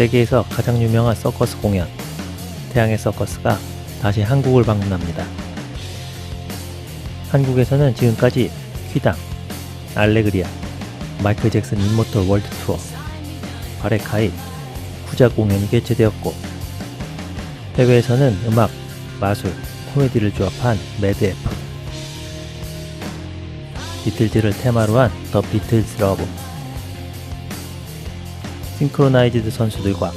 세계에서 가장 유명한 서커스 공연, 태양의 서커스가 다시 한국을 방문합니다. 한국에서는 지금까지 퀴당, 알레그리아, 마이클 잭슨 인모털 월드 투어, 바레카이, 후자 공연이 개최되었고, 해외에서는 음악, 마술, 코미디를 조합한 매드 F, 비틀즈를 테마로 한 더 비틀즈 러브, 싱크로나이즈드 선수들과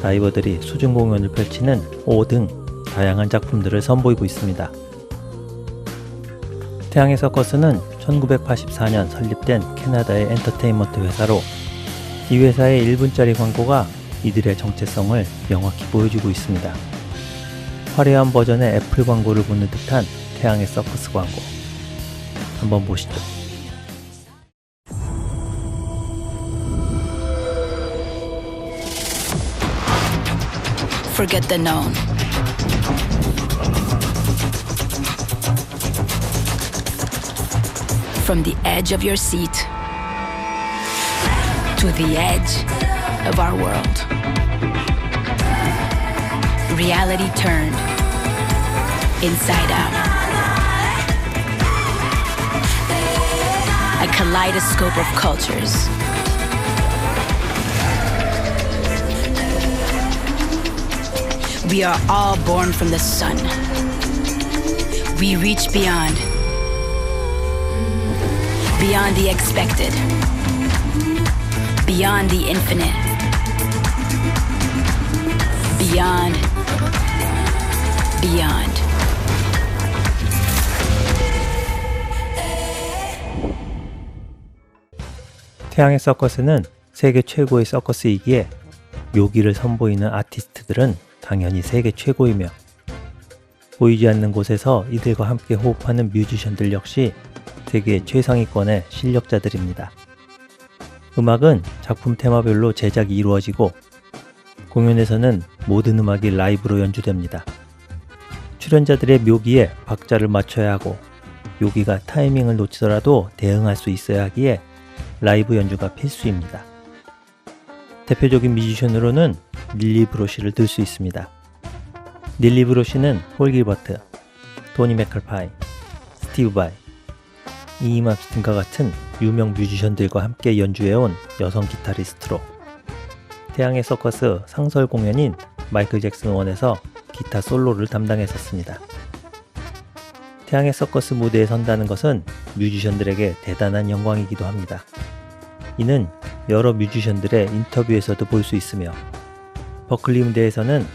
다이버들이 수중 공연을 펼치는 5등 다양한 작품들을 선보이고 있습니다. 태양의 서커스는 1984년 설립된 캐나다의 엔터테인먼트 회사로 이 회사의 1분짜리 광고가 이들의 정체성을 명확히 보여주고 있습니다. 화려한 버전의 애플 광고를 보는 듯한 태양의 서커스 광고. 한번 보시죠. Forget the known. From the edge of your seat to the edge of our world. Reality turned inside out. A kaleidoscope of cultures. We are all born from the sun. We reach beyond. Beyond the expected. Beyond the infinite. Beyond. Beyond. 태양의 서커스는 세계 최고의 서커스이기에 묘기를 선보이는 아티스트들은 당연히 세계 최고이며 보이지 않는 곳에서 이들과 함께 호흡하는 뮤지션들 역시 세계 최상위권의 실력자들입니다. 음악은 작품 테마별로 제작이 이루어지고 공연에서는 모든 음악이 라이브로 연주됩니다. 출연자들의 묘기에 박자를 맞춰야 하고 묘기가 타이밍을 놓치더라도 대응할 수 있어야 하기에 라이브 연주가 필수입니다. 대표적인 뮤지션으로는 닐리 브로시를 들 수 있습니다. 닐리 브로시는 홀 길버트, 토니 맥컬파이, 스티브 바이, 이임 압스틴과 같은 유명 뮤지션들과 함께 연주해온 여성 기타리스트로 태양의 서커스 상설 공연인 마이클 잭슨 원에서 기타 솔로를 담당했었습니다. 태양의 서커스 무대에 선다는 것은 뮤지션들에게 대단한 영광이기도 합니다. 이는 여러 뮤지션들의 인터뷰에서도 볼 수 있으며 버클리 무대에서는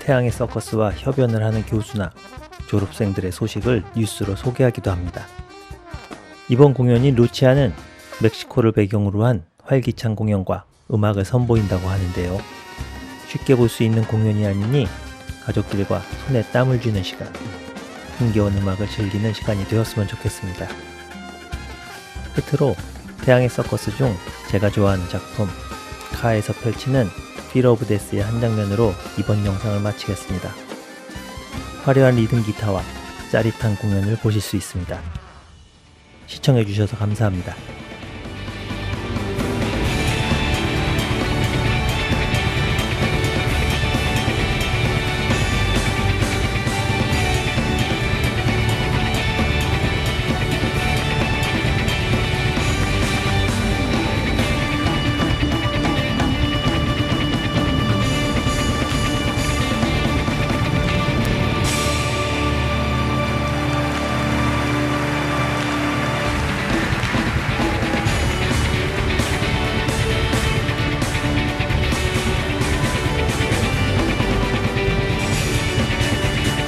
태양의 서커스와 협연을 하는 교수나 졸업생들의 소식을 뉴스로 소개하기도 합니다. 이번 공연인 루치아는 멕시코를 배경으로 한 활기찬 공연과 음악을 선보인다고 하는데요. 쉽게 볼 수 있는 공연이 아니니 가족들과 손에 땀을 쥐는 시간, 흥겨운 음악을 즐기는 시간이 되었으면 좋겠습니다. 끝으로 태양의 서커스 중 제가 좋아하는 작품 카에서 펼치는 필 오브 데스의 한 장면으로 이번 영상을 마치겠습니다. 화려한 리듬 기타와 짜릿한 공연을 보실 수 있습니다. 시청해주셔서 감사합니다.